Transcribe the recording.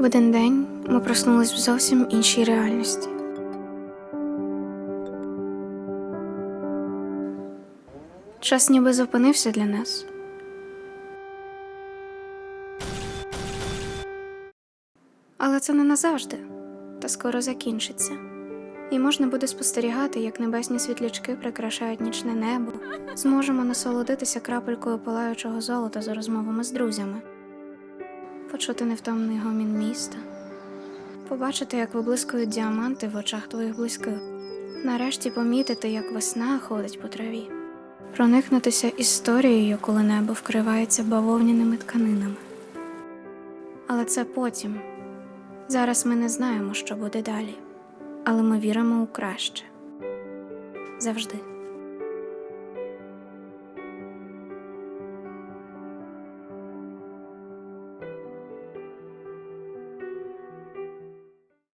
В один день ми проснулись в зовсім іншій реальності. Час ніби зупинився для нас. Але це не назавжди, та скоро закінчиться. І можна буде спостерігати, як небесні світлячки прикрашають нічне небо. Зможемо насолодитися крапелькою палаючого золота за розмовами з друзями, почути невтомний гомін міста, побачити, як виблискують діаманти в очах твоїх близьких, нарешті помітити, як весна ходить по траві, проникнутися історією, коли небо вкривається бавовняними тканинами. Але це потім. Зараз ми не знаємо, що буде далі, але ми віримо у краще завжди.